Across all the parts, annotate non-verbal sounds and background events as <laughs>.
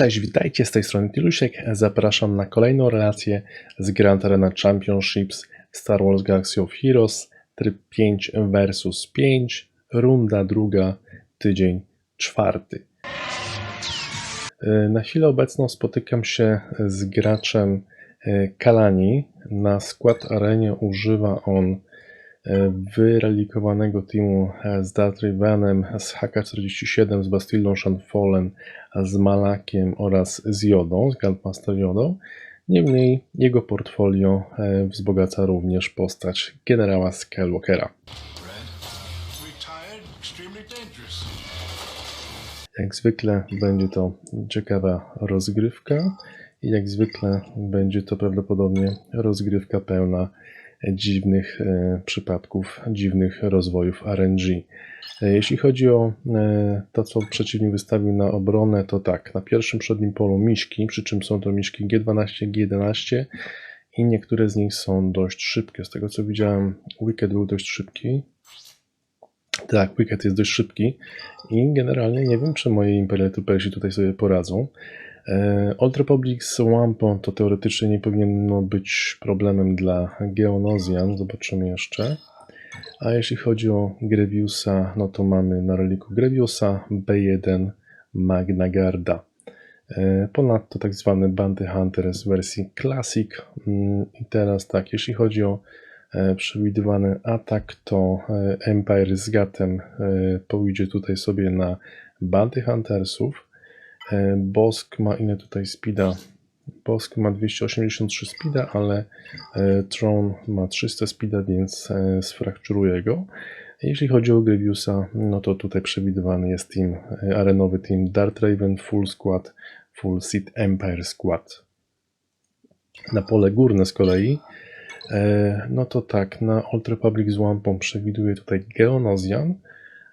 Cześć, witajcie z tej strony Tilusiek. Zapraszam na kolejną relację z Grand Arena Championships Star Wars Galaxy of Heroes, tryb 5 vs 5, runda druga, tydzień czwarty. E, Na chwilę obecną spotykam się z graczem e, Kalani. Na skład arenie używa on e, wyrelikowanego teamu z Darth Ravenem, z HK-47, z Bastillą Shanfallen, z Malakiem oraz z Jodą, z Grandmaster Jodą. Niemniej jego portfolio e, wzbogaca również postać generała Skywalkera. Jak zwykle będzie to ciekawa rozgrywka i jak zwykle będzie to prawdopodobnie rozgrywka pełna dziwnych e, przypadków, dziwnych rozwojów RNG. E, Jeśli chodzi o e, to, co przeciwnik wystawił na obronę, to tak, na pierwszym przednim polu miśki, przy czym są to miśki G12, G11 i niektóre z nich są dość szybkie. Z tego co widziałem, Wicked był dość szybki, tak, Wicked jest dość szybki i generalnie nie wiem, czy moi Imperial Troopersi tutaj sobie poradzą. E, Old Republic z Wampą to teoretycznie nie powinno być problemem dla Geonosian, zobaczymy jeszcze. A jeśli chodzi o Greviusa, no to mamy na reliku Greviusa, B1, Magna Garda. E, Ponadto tak zwany Bounty Hunter z wersji Classic. Mm, I teraz tak, jeśli chodzi o e, przewidywany atak, to Empire z Gatem pójdzie tutaj sobie na Bounty Huntersów. E, Bosk ma ile tutaj speeda? Bosk ma 283 speeda, ale e, Tron ma 300 speeda, więc e, sfrakturuje go. Jeśli chodzi o Grievousa, no to tutaj przewidywany jest team, arenowy team Dart Raven, Full Squad, Full Seat Empire Squad. Na pole górne z kolei, no to tak, na Old Republic z Wampą przewiduje tutaj Geonosian,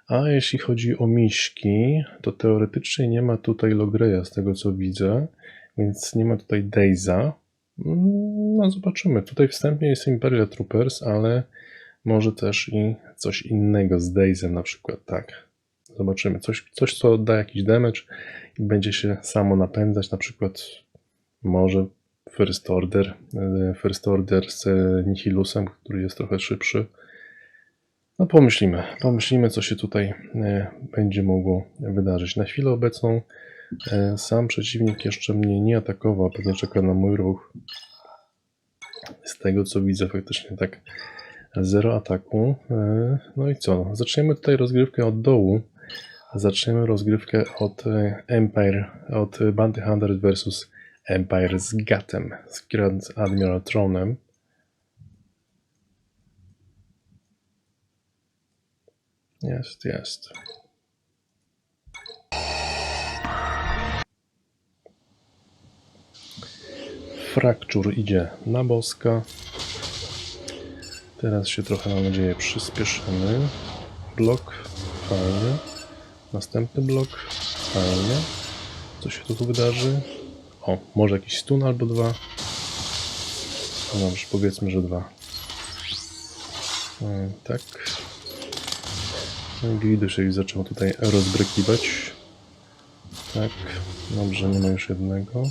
a jeśli chodzi o miśki, to teoretycznie nie ma tutaj Logreya z tego co widzę, więc nie ma tutaj. Mm, No zobaczymy. Tutaj wstępnie jest Imperial Troopers, ale może też i coś innego z Deizem na przykład, tak. Zobaczymy. Coś, coś co da jakiś damage i będzie się samo napędzać, na przykład może First Order, e, First Order z Nihilusem, który jest trochę szybszy. No pomyślimy, pomyślimy co się tutaj e, będzie mogło wydarzyć. Na chwilę obecną e, sam przeciwnik jeszcze mnie nie atakował, pewnie czeka na mój ruch. Z tego co widzę faktycznie tak zero ataku. E, No i co? Zaczniemy tutaj rozgrywkę od dołu. Zaczniemy rozgrywkę od Empire, od Bounty Hunter versus Empire z Gatem, z Grand Admiral Tronem. Jest, jest. Frakczur idzie na boska. Teraz się trochę, mam nadzieję, przyspieszymy. Blok, fajnie. Następny blok, fajnie. Co się tu wydarzy? O, może jakiś stun albo dwa. No dobrze, powiedzmy, że dwa. E, Tak. Się już zaczął tutaj rozbrykiwać. Tak, dobrze, nie ma już jednego.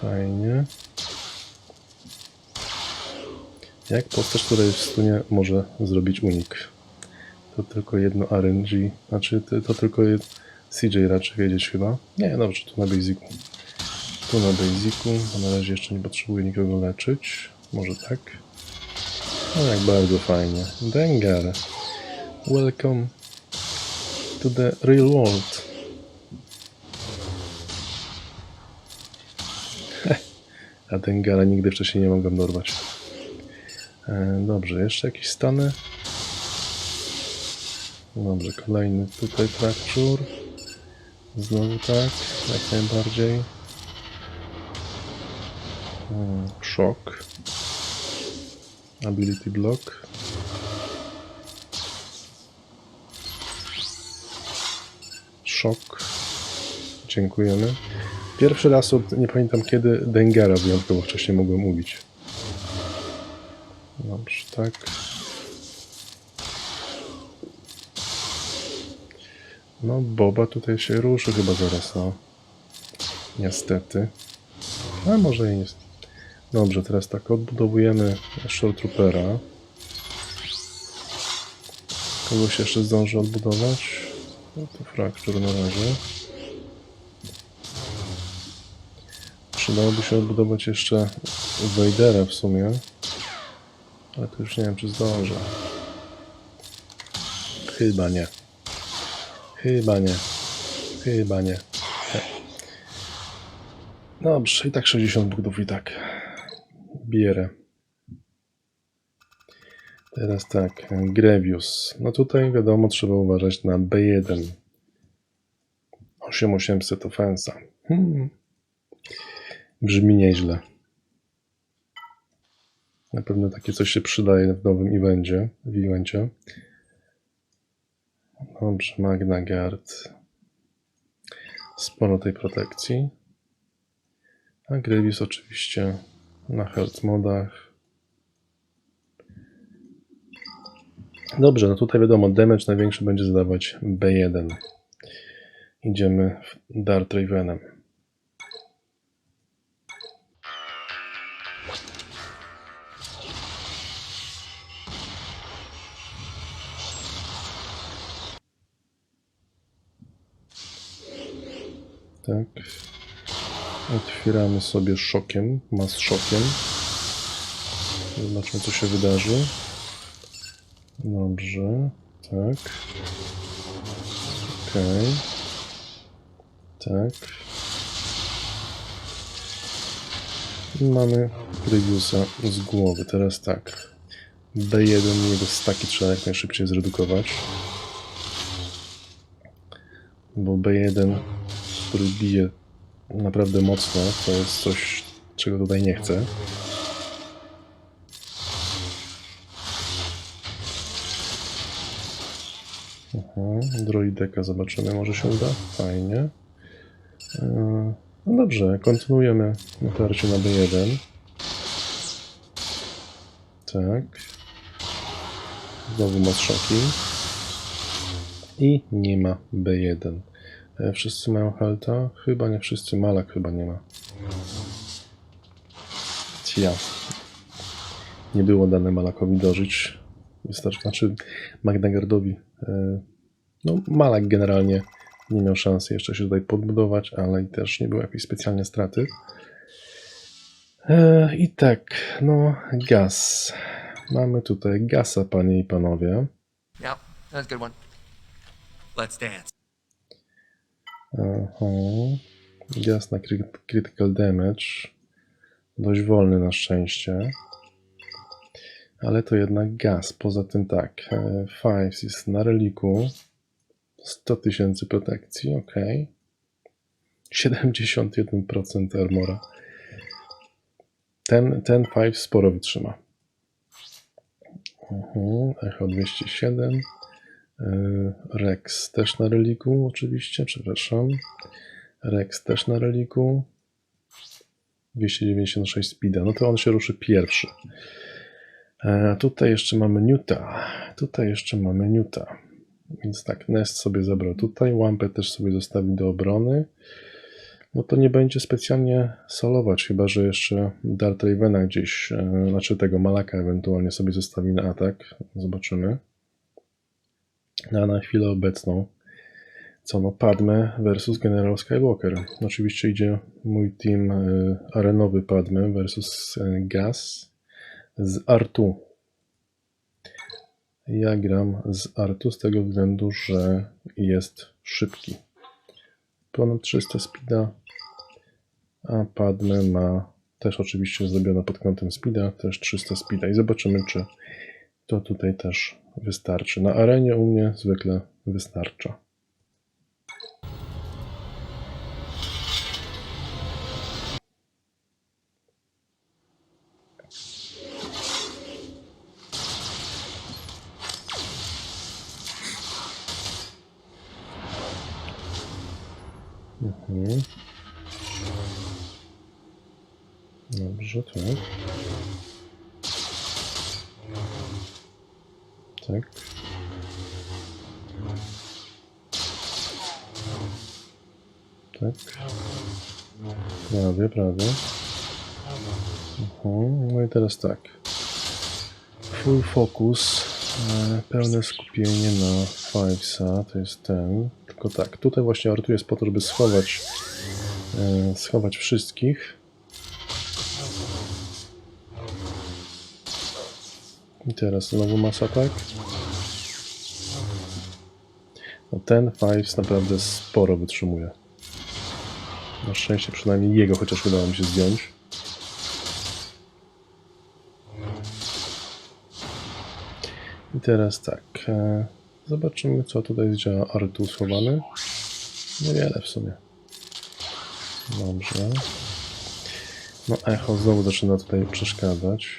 Fajnie. Jak postać, która jest w stunie, może zrobić unik? To tylko jedno RNG, znaczy to, tylko jed... CJ raczej wiedzieć chyba. Nie, dobrze, tu na basicu. Tu na basicu, na razie jeszcze nie potrzebuję nikogo leczyć. Może tak. Jak bardzo fajnie. Dengar. Welcome to the real world. <laughs> A Dengara nigdy wcześniej nie mogłem dorwać. E, dobrze, jeszcze jakieś stany? Dobrze, kolejny tutaj traktur. Znowu tak, jak najbardziej. Mm, Szok. Ability block. Szok. Dziękujemy. Pierwszy raz od nie pamiętam kiedy Dengara wyjątkowo wcześniej mogłem mówić. Dobrze, tak. No, Boba tutaj się ruszy chyba zaraz, no. Niestety. A może i jest. Dobrze, teraz tak, odbudowujemy Shore Troopera. Kogoś jeszcze zdąży odbudować? No to Fracture na razie. Przydałoby się odbudować jeszcze Vadera w sumie. Ale to już nie wiem, czy zdążę. Chyba nie. Chyba nie. Chyba nie. Dobrze, i tak 60 punktów i tak. Bierę. Teraz tak, Grevius. No tutaj wiadomo, trzeba uważać na B1. 8800 ofensa. Hmm. Brzmi nieźle. Na pewno takie coś się przydaje w nowym evencie. W evencie. Dobrze, Magna Guard. Sporo tej protekcji. A Gravis oczywiście na health modach. Dobrze, no tutaj wiadomo, damage największy będzie zadawać B1. Idziemy w Dart Ravenem. Tak. Otwieramy sobie szokiem, mas szokiem. Zobaczmy, co się wydarzy. Dobrze, tak. Okej. Tak. I mamy Previusa z głowy. Teraz tak. B1 jego staki trzeba jak najszybciej zredukować. Bo B1, który bije naprawdę mocno, to jest coś, czego tutaj nie chcę. Aha, droideka zobaczymy, może się uda. Fajnie. E, No dobrze, kontynuujemy natarcie na B1. Tak. Znowu masz szoki. I nie ma B1. E, Wszyscy mają halta? Chyba nie wszyscy. Malak chyba nie ma. Ja. Nie było dane Malakowi dożyć. Wystarczy, znaczy Magnagardowi. e, No, Malak generalnie nie miał szansy jeszcze się tutaj podbudować, ale i też nie było jakiejś specjalnie straty. E, I tak, no, gaz. Mamy tutaj gasa, panie i panowie. Yep, that's a good one. Let's dance. Aha. Gaz na crit- critical damage. Dość wolny na szczęście. Ale to jednak gaz. Poza tym tak. e, Fives jest na reliku. 100 tysięcy protekcji, ok. 71% armora. Ten, ten Five sporo wytrzyma. Mhm, Echo 207. Yy, Rex też na reliku, oczywiście, przepraszam. Rex też na reliku. 296 speeda, no to on się ruszy pierwszy. E, tutaj jeszcze mamy Newta. Tutaj jeszcze mamy Newta. Więc tak, Nest sobie zabrał tutaj, Wampę też sobie zostawi do obrony. No to nie będzie specjalnie solować, chyba że jeszcze Dart Ravena gdzieś, e, znaczy tego Malaka ewentualnie sobie zostawi na atak. Zobaczymy. A na chwilę obecną co no Padme versus General Skywalker. Oczywiście idzie mój team y, arenowy Padme versus y, Gas z Artu. Ja gram z Artu z tego względu, że jest szybki. Ponad 300 speeda, a Padme ma też oczywiście zrobione pod kątem speeda, też 300 speeda i zobaczymy, czy to tutaj też wystarczy. Na arenie u mnie zwykle wystarcza. Prawie, prawie. Mhm. No i teraz tak. Full focus. e, Pełne skupienie na Fivesa, to jest ten. Tylko tak, tutaj właśnie Artu jest po to, żeby schować, e, schować wszystkich. I teraz znowu mass attack. No ten Fives naprawdę sporo wytrzymuje. Na szczęście przynajmniej jego chociaż udało mi się zdjąć. I teraz tak. E, zobaczymy co tutaj działa Artu schowany. Niewiele w sumie. Dobrze. No echo znowu zaczyna tutaj przeszkadzać.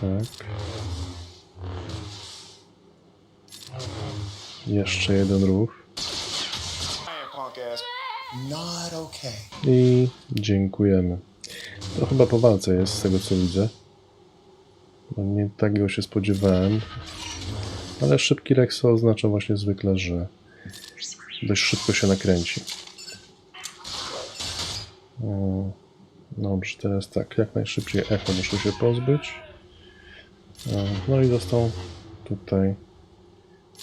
Tak. Jeszcze jeden ruch. I dziękujemy. To chyba po walce jest, z tego co widzę. Nie takiego się spodziewałem. Ale szybki Rexo oznacza właśnie zwykle, że dość szybko się nakręci. O, Dobrze, teraz tak, jak najszybciej echo muszę się pozbyć. O, No i został tutaj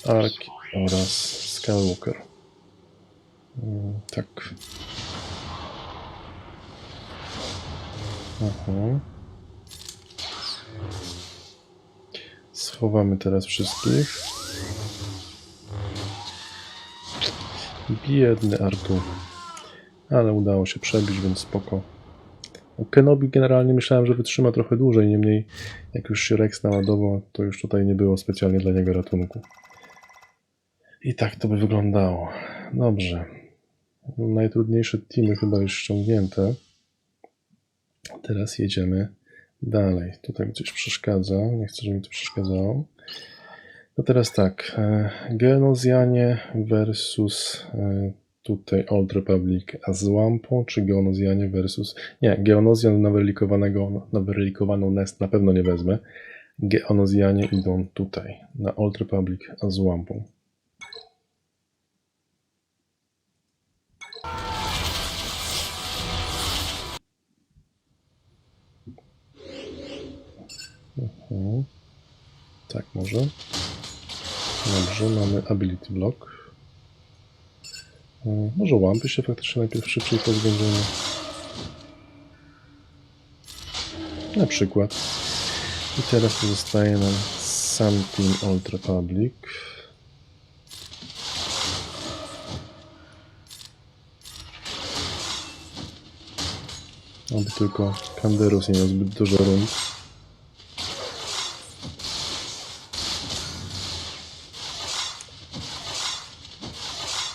Ark oraz Skywalker. Mm, Tak. Aha. Schowamy teraz wszystkich. Biedny Artu. Ale udało się przebić, więc spoko. O Kenobi generalnie myślałem, że wytrzyma trochę dłużej, niemniej jak już się Rex naładował, to już tutaj nie było specjalnie dla niego ratunku. I tak to by wyglądało. Dobrze. Najtrudniejsze teamy chyba już ściągnięte. Teraz jedziemy dalej. Tutaj coś przeszkadza. Nie chcę, żeby mi to przeszkadzało. No teraz tak. e, Geonozjanie versus e, tutaj Old Republic a z czy Geonozjanie versus... Nie, Geonozjan na wyrelikowanego, wyrelikowaną Nest na pewno nie wezmę. Geonozjanie idą tutaj, na Old Republic a z. Mhm. Tak, może. Dobrze, mamy Ability Block. Mm, Może łampy się faktycznie najpierw szybciej pozbędziemy. Na przykład. I teraz pozostaje nam sam Team Old Republic. Aby tylko Kanderus nie miał zbyt dużo rund.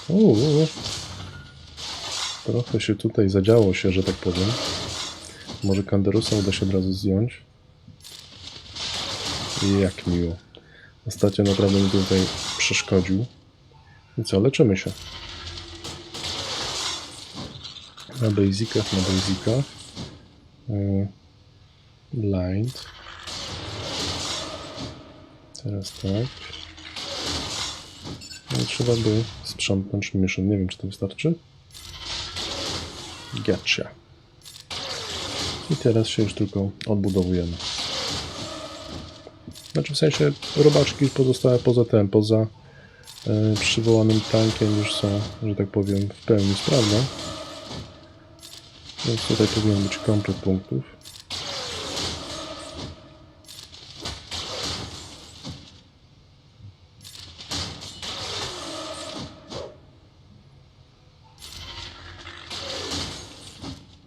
Uuu. Trochę się tutaj zadziało się, że tak powiem. Może Kanderusa uda się od razu zdjąć. Jak miło. Ostatnio naprawdę mi tutaj przeszkodził. I co, leczymy się. Na basicach, na basicach. Yy, Blind. Teraz tak. No trzeba by sprzątnąć mission. Nie wiem, czy to wystarczy. Gotcha. I teraz się już tylko odbudowujemy. Znaczy w sensie robaczki pozostałe poza tym, poza e, przywołanym tankiem już są, że tak powiem, w pełni sprawne. Więc tutaj powinien być komplet punktów.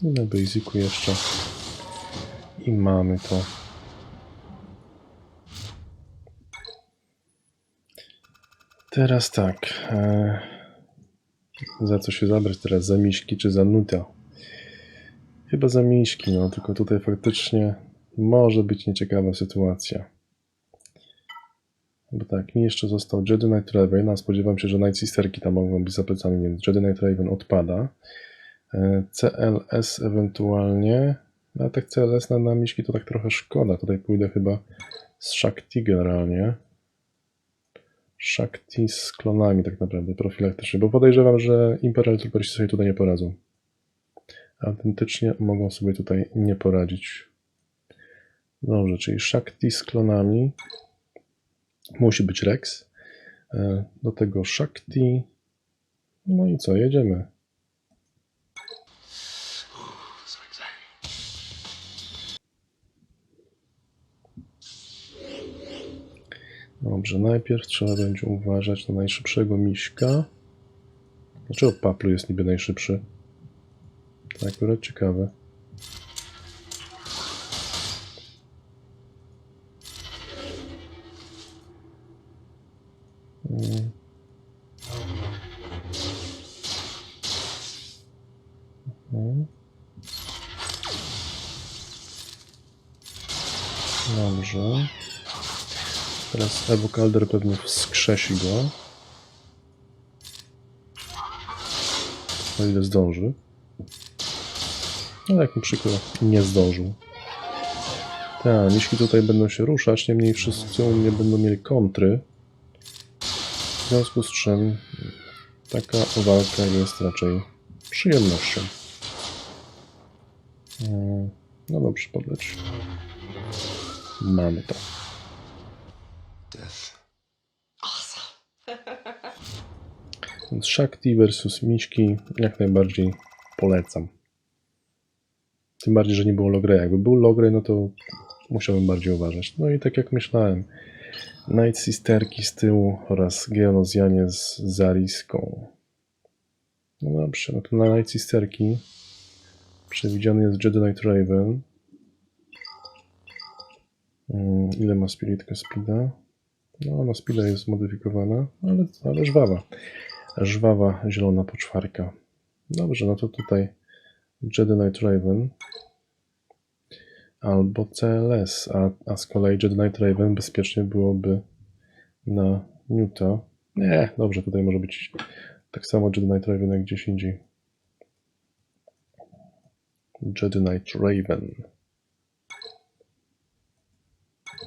I na basicu jeszcze. I mamy to. Teraz tak. E, za co się zabrać teraz? Za miśki czy za nuta? Chyba za miśki, no. Tylko tutaj faktycznie może być nieciekawa sytuacja. Bo tak, mi jeszcze został Jedi Knight Raven, a spodziewam się, że Night Sisterki tam mogą być za plecami, więc Jedi Knight Raven odpada. E, CLS ewentualnie. No, a tak CLS na, na miśki to tak trochę szkoda. Tutaj pójdę chyba z Shakti generalnie. Shakti z klonami tak naprawdę, profilaktycznie, bo podejrzewam, że Imperial Troopersi sobie tutaj nie poradzą. Autentycznie mogą sobie tutaj nie poradzić. Dobrze, czyli Shakti z klonami. Musi być Rex. E, Do tego Shakti. No i co, jedziemy. Dobrze, najpierw trzeba będzie uważać na najszybszego miśka. Dlaczego Paplu jest niby najszybszy? Akurat ciekawe. Mhm. Dobrze. Teraz Evo Calder pewnie wskrzesi go. O ile zdąży. No jak mi przykro, nie zdążył. Tak, miśki tutaj będą się ruszać, niemniej wszyscy u mnie będą mieli kontry. W związku z czym taka walka jest raczej przyjemnością. Mm, No dobrze, podleć. Mamy to. Więc Shakti versus Miśki jak najbardziej polecam. Tym bardziej, że nie było Logreya. Jakby był Logray, no to musiałbym bardziej uważać. No i tak jak myślałem, Night Sisterki z tyłu oraz Geonozjanie z Zariską. No dobrze, no to na Night Sisterki przewidziany jest Jedi Knight Raven. Mm, Ile ma Spirit Speeda? No, na Speeda jest zmodyfikowana, ale, ale żwawa żwawa zielona poczwarka. Dobrze, no to tutaj Jedi Knight Raven albo CLS, a, a z kolei Jedi Knight Raven bezpiecznie byłoby na Newta. Nie, dobrze, tutaj może być tak samo Jedi Knight Raven jak gdzieś indziej. Jedi Knight Raven.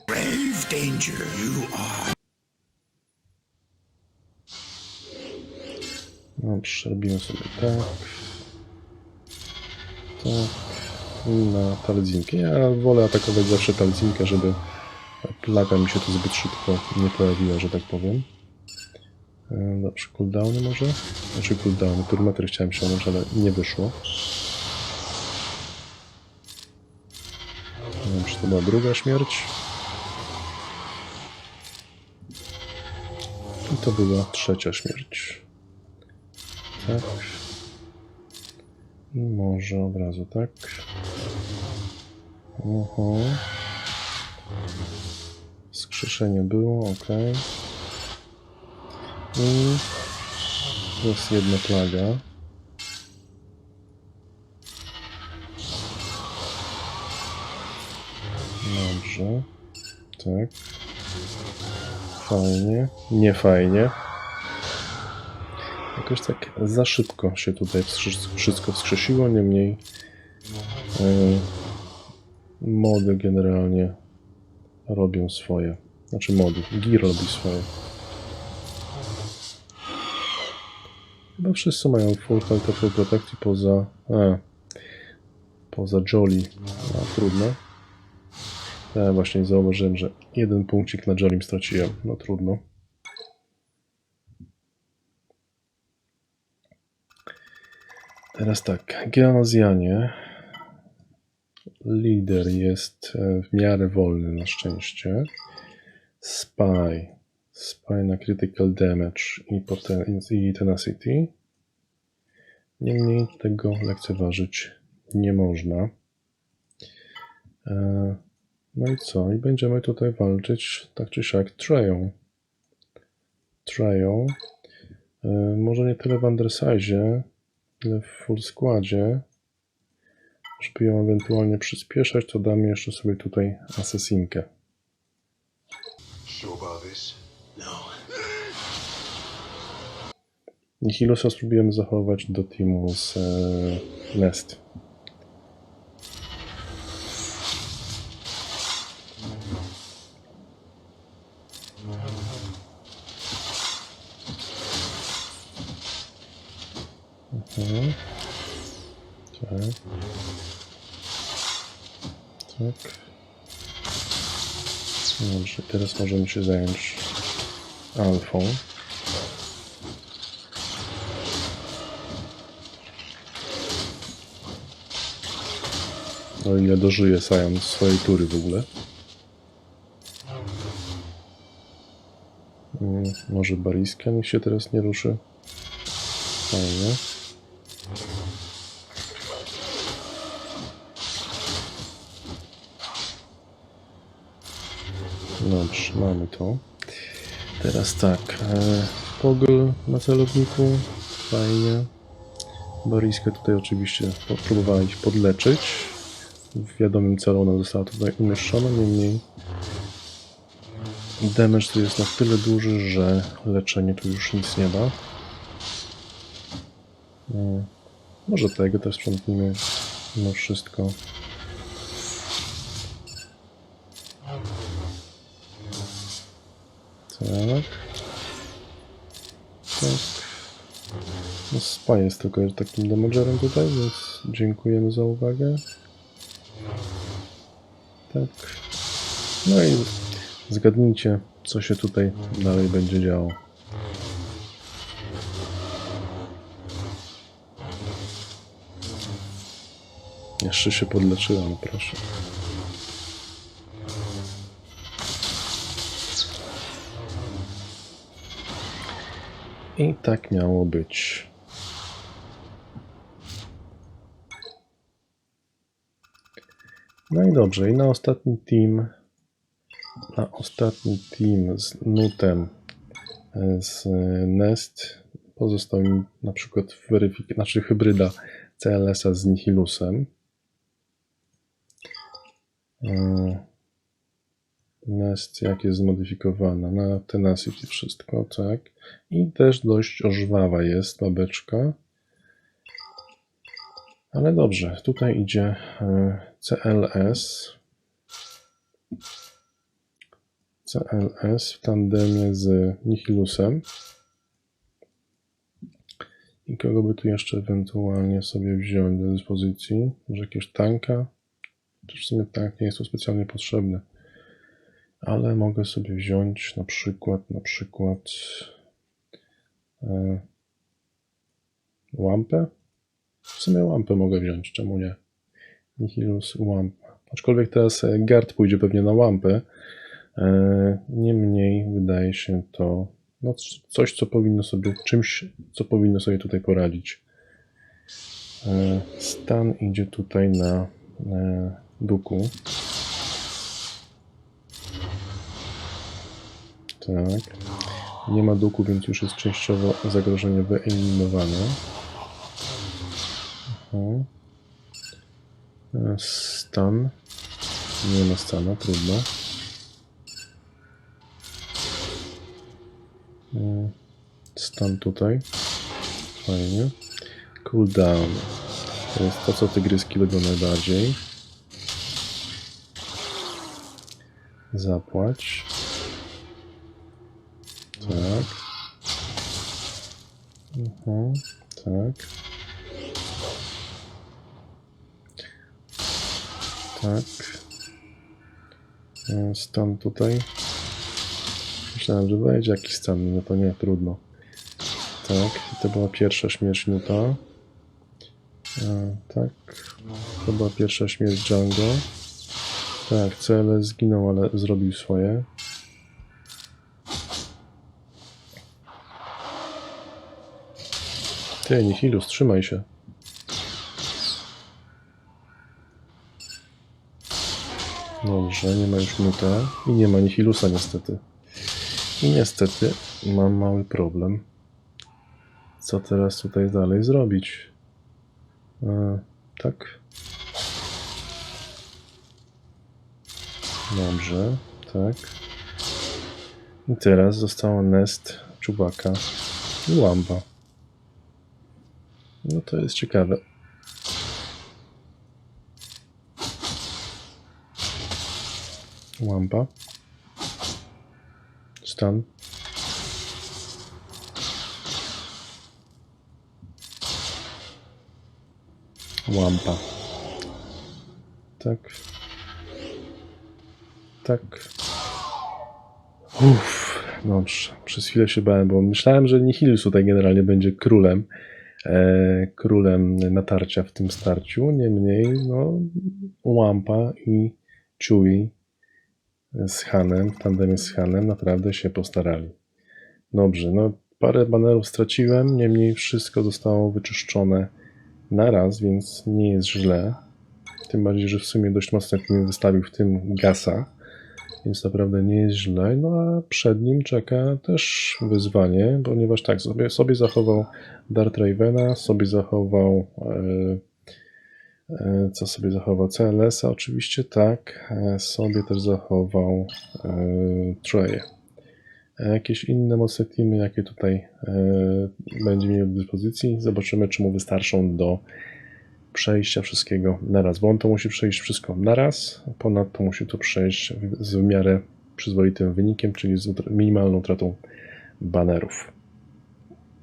Grave danger you are. Dobrze, robimy sobie tak. Tak. Na talzinkę. Ja wolę atakować zawsze talzinkę, żeby plaga mi się tu zbyt szybko nie pojawiła, że tak powiem. E, Dobrze, cooldowny może? Znaczy cooldowny, turmetry chciałem sięgnąć, ale nie wyszło. Dobrze, to była druga śmierć. I to była trzecia śmierć. Tak. Może od razu tak. Oho. Skrzeszenie było, ok. I jest jedna plaga. Dobrze. Tak. Fajnie. Nie fajnie. Jakoś tak za szybko się tutaj wszystko wskrzesiło, niemniej yy, mody generalnie robią swoje. Znaczy mody, Gear robi swoje. Chyba wszyscy mają full health, full protect poza... A, poza Jolly. A, trudno. Ja właśnie zauważyłem, że jeden punkcik na Jolim straciłem. No trudno. Teraz tak, Geonozjanie. Lider jest e, w miarę wolny na szczęście. Spy. Spy na critical damage i, poten- i tenacity. Niemniej tego lekceważyć nie można. E, No i co? I będziemy tutaj walczyć tak czy siak Treją. Treją. E, Może nie tyle w undersize, w full składzie. Żeby ją ewentualnie przyspieszać, to damy jeszcze sobie tutaj asesinkę. No. Nihilusa spróbujemy zachować do teamu z e, Nest. Tak. Tak. Dobrze, teraz możemy się zająć alfą. O ile dożyje Sion swojej tury w ogóle. Mm, Może Bariska niech się teraz nie ruszy. Fajnie. Dobrze, mamy to. Teraz tak. E, Pogl na celowniku. Fajnie. Bariskę tutaj oczywiście próbowała ich podleczyć. W wiadomym celu ona została tutaj umieszczona, niemniej damage tu jest na tyle duży, że leczenie tu już nic nie da. No, może tego też sprzątnijmy mimo wszystko. Tak. Tak. No Spa jest tylko takim damagerem tutaj, więc dziękujemy za uwagę. Tak. No i zgadnijcie, co się tutaj dalej będzie działo. Jeszcze się podleczyłam, proszę. I tak miało być. No i dobrze, i na ostatni team, na ostatni team z Nutem e, z Nest pozostał mi na przykład weryfik- znaczy hybryda CLS-a z Nihilusem. E, Nest jak jest zmodyfikowana na Tenacity wszystko, tak. I też dość ożwawa jest babeczka. Ale dobrze, tutaj idzie e, CLS. CLS w tandemie z Nihilusem. I kogo by tu jeszcze ewentualnie sobie wziąć do dyspozycji? Może jakiegoś tanka? Chociaż w sumie tank nie jest tu specjalnie potrzebny. Ale mogę sobie wziąć na przykład, na przykład e. W sumie lampę mogę wziąć, czemu nie? Nihilus lampa. Aczkolwiek teraz e, Gard pójdzie pewnie na lampę. E, Niemniej wydaje się to no, coś, co powinno sobie, czymś, co powinno sobie tutaj poradzić. E, Stan idzie tutaj na e, duku. Tak. Nie ma duku, więc już jest częściowo zagrożenie wyeliminowane. Mhm. E, Stan. Nie ma stana, trudno. E, Stan tutaj. Fajnie. Cooldown. To jest to, co tygryski lubią najbardziej. Zapłać. Tak. Mhm, tak. Tak. E, Stan tutaj. Myślałem, że będzie jakiś stan, no to nie, trudno. Tak, i to była pierwsza śmierć Nuta. E, tak. To była pierwsza śmierć Django. Tak, CL zginął, ale zrobił swoje. Ty, Nihilus, trzymaj się. Dobrze, nie ma już Nuta i nie ma Nihilusa niestety. I niestety mam mały problem. Co teraz tutaj dalej zrobić? E, tak. Dobrze, tak. I teraz zostało Nest, Czubaka i Łamba. No to jest ciekawe. Łamba. Stan. Łampa. Tak. Tak. Uff, dobrze. Przez chwilę się bałem, bo myślałem, że Nihilus tutaj generalnie będzie królem. E, królem natarcia w tym starciu. Niemniej, no, Łampa i Chewie z Hanem, w tandemie z Hanem, naprawdę się postarali. Dobrze, no parę banerów straciłem, niemniej wszystko zostało wyczyszczone na raz, więc nie jest źle. Tym bardziej, że w sumie dość mocno mi wystawił w tym gasa, więc naprawdę nie jest źle. No a przed nim czeka też wyzwanie, ponieważ tak, sobie, sobie zachował Dart Ravena, sobie zachował. E, e, co sobie zachował? CLS-a oczywiście, tak. E, sobie też zachował e, Treje. A Jakieś inne mocne teamy, jakie tutaj będzie miał do dyspozycji, zobaczymy, czy mu wystarczą do przejścia wszystkiego na raz, bo on to musi przejść wszystko na raz, ponadto musi to przejść z w miarę przyzwoitym wynikiem, czyli z minimalną utratą banerów.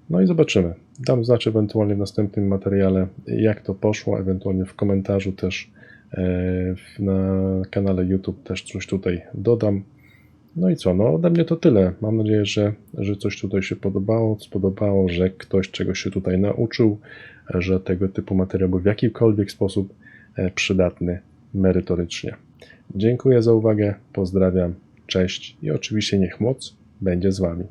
No i zobaczymy. Dam znać ewentualnie w następnym materiale, jak to poszło, ewentualnie w komentarzu też e, na kanale YouTube też coś tutaj dodam. No i co, no ode mnie to tyle. Mam nadzieję, że, że coś tutaj się podobało, spodobało, że ktoś czegoś się tutaj nauczył, że tego typu materiał był w jakikolwiek sposób e, przydatny merytorycznie. Dziękuję za uwagę, pozdrawiam, cześć i oczywiście niech moc będzie z Wami.